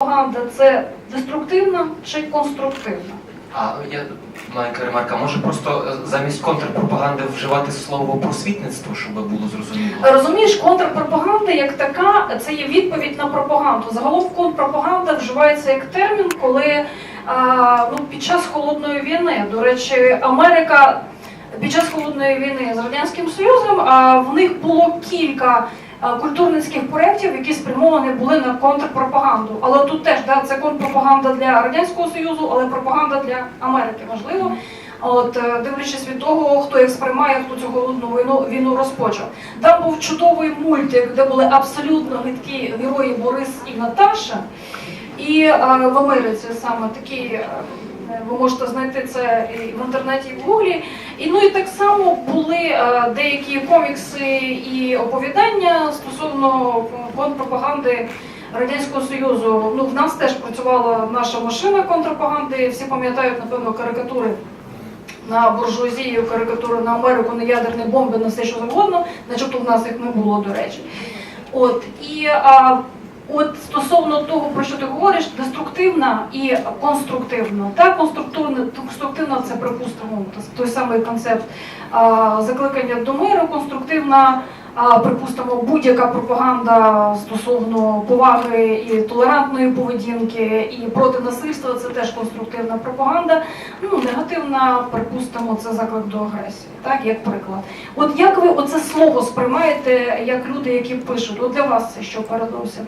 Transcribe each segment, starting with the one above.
пропаганда це деструктивна чи конструктивна? А я маленька ремарка, може просто е, замість контрпропаганди вживати слово просвітництво, щоб було зрозуміло. Розумієш, контрпропаганда як така це є відповідь на пропаганду. Загалом контрпропаганда вживається як термін, коли а, ну, під час холодної війни, до речі, Америка під час холодної війни з радянським Союзом а, в них було кілька. А, Культурницьких проєктів, які спрямовані були на контрпропаганду. Але тут теж да, це контрпропаганда для Радянського Союзу, але пропаганда для Америки важливо. От е, дивлячись від того, хто їх сприймає, хто цю голодну війну війну розпочав. Там був чудовий мультик, де були абсолютно гидкі герої Борис і Наташа. І е, в Америці саме такі. е, Ви можете знайти це і в інтернеті і в гуглі. І ну і так само були е, деякі комікси і оповідання стосовно контрпропаганди Радянського Союзу. Ну в нас теж працювала наша машина контрпропаганди. Всі пам'ятають, напевно, карикатури на буржуазію, карикатури на Америку, на ядерні бомби, на все що завгодно, начебто в нас їх не було, до речі. От і а, от стосовно того, про що ти говориш, деструктивна і конструктивна. Та конструктивна, конструктивна це припустимо той самий концепт а, закликання до миру, конструктивна. А припустимо, будь-яка пропаганда стосовно поваги і толерантної поведінки, і проти насильства це теж конструктивна пропаганда. Ну, негативна, припустимо, це заклик до агресії, так як приклад. От як ви оце слово сприймаєте, як люди, які пишуть? От для вас це що передовсім?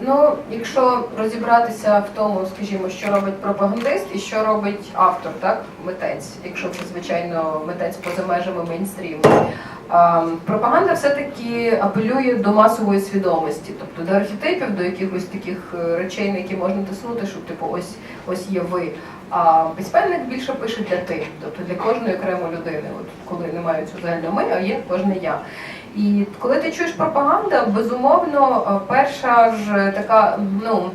Ну, якщо розібратися в тому, скажімо, що робить пропагандист і що робить автор, так, митець, якщо це, звичайно, митець поза межами мейнстріму. Пропаганда все-таки апелює до масової свідомості, тобто до архетипів, до якихось таких е, речей, на які можна тиснути, щоб типу ось ось є ви. А письменник більше пише для тих, тобто для кожної окремої людини. От коли немає цього загального ми, а є кожне я. І коли ти чуєш пропаганда, безумовно, перша ж така ну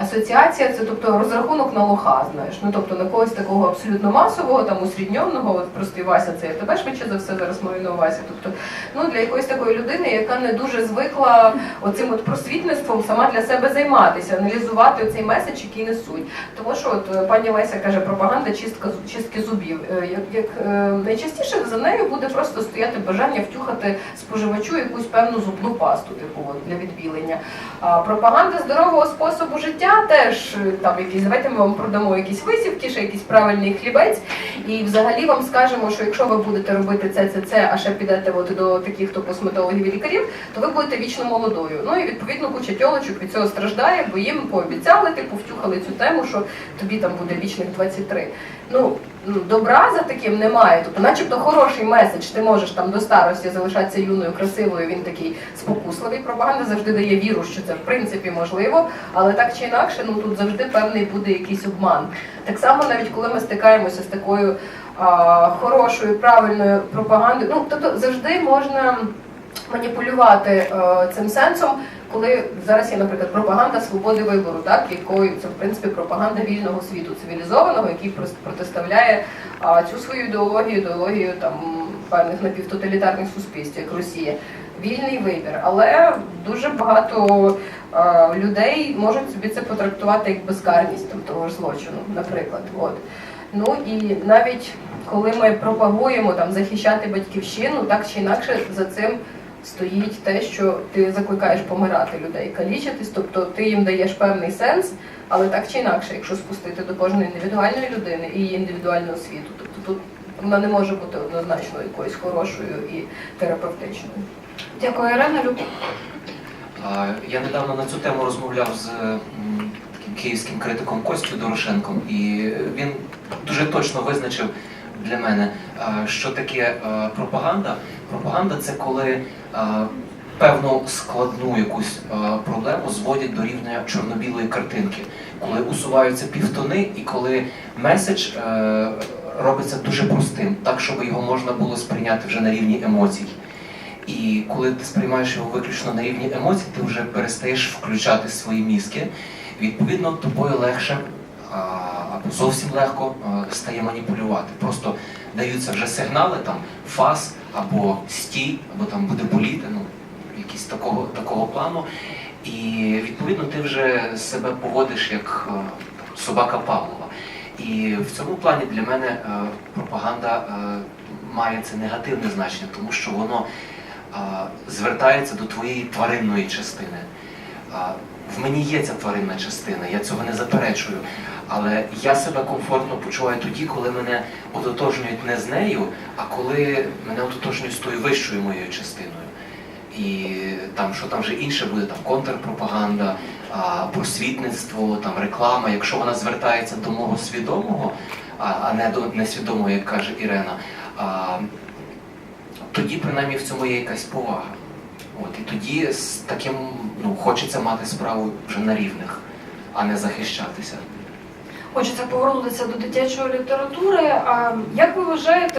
асоціація це тобто розрахунок на лоха, знаєш. Ну тобто на когось такого абсолютно масового, там усрідньонного, от простий Вася, це я тебе швидше за все зараз маю на увазі. Тобто, ну для якоїсь такої людини, яка не дуже звикла оцим от просвітництвом сама для себе займатися, аналізувати цей меседж, який несуть. Тому що от пані Леся каже, пропаганда чистка чистки зубів. Е, Як, як е, найчастіше за нею буде просто стояти бажання втюхати споживачу якусь певну зубну пасту, типу для відбілення. А пропаганда здорового способу життя теж е, там якісь, давайте ми вам продамо якісь висівки, ще якийсь правильний хлібець. І взагалі вам скажемо, що якщо ви будете робити це, це, це, а ще підете от до таких то косметологів і лікарів, то ви будете вічно молодою. Ну і відповідно куча тьолочок від цього страждає, бо їм пообіцяли, типу, втюхали цю тему, що тобі там буде вічних 23. Ну, ну, добра за таким немає. Тобто, начебто хороший меседж, ти можеш там до старості залишатися юною, красивою, він такий спокусливий. Пропаганда завжди дає віру, що це в принципі можливо, але так чи інакше, ну тут завжди певний буде якийсь обман. Так само, навіть коли ми стикаємося з такою а, хорошою, правильною пропагандою, ну тобто завжди можна маніпулювати а, цим сенсом, коли зараз є, наприклад, пропаганда свободи вибору, так якою це в принципі пропаганда вільного світу, цивілізованого, який протиставляє а, цю свою ідеологію, ідеологію там певних напівтоталітарних суспільств, як Росія. Вільний вибір, але дуже багато е, людей можуть собі це потрактувати як безкарність там, того ж злочину, наприклад. От. Ну і навіть коли ми пропагуємо там захищати батьківщину, так чи інакше за цим стоїть те, що ти закликаєш помирати людей, калічитись, тобто ти їм даєш певний сенс, але так чи інакше, якщо спустити до кожної індивідуальної людини і її індивідуального світу, тобто тут вона не може бути однозначно якоюсь хорошою і терапевтичною. Дякую, Ірина. Любов. Я недавно на цю тему розмовляв з таким київським критиком Костю Дорошенком, і він дуже точно визначив для мене, що таке е, пропаганда. Пропаганда це коли е, певну складну якусь е, проблему зводять до рівня чорно-білої картинки, коли усуваються півтони і коли меседж е, робиться дуже простим, так щоб його можна було сприйняти вже на рівні емоцій. І коли ти сприймаєш його виключно на рівні емоцій, ти вже перестаєш включати свої мізки. Відповідно, тобою легше або зовсім легко стає маніпулювати. Просто даються вже сигнали, там фас або стій, або там буде боліти, ну якісь такого, такого плану. І відповідно ти вже себе поводиш як собака Павлова. І в цьому плані для мене е, пропаганда е, має це негативне значення, тому що воно е, звертається до твоєї тваринної частини. В мені є ця тваринна частина, я цього не заперечую. Але я себе комфортно почуваю тоді, коли мене ототожнюють не з нею, а коли мене ототожнюють з тою вищою моєю частиною. І там, що там вже інше буде, там контрпропаганда, просвітництво, там реклама, якщо вона звертається до мого свідомого, а, а не до несвідомого, як каже Ірена, а, тоді принаймні в цьому є якась повага. От, і тоді з таким ну, хочеться мати справу вже на рівних, а не захищатися. Хочеться повернутися до дитячої літератури. А як ви вважаєте?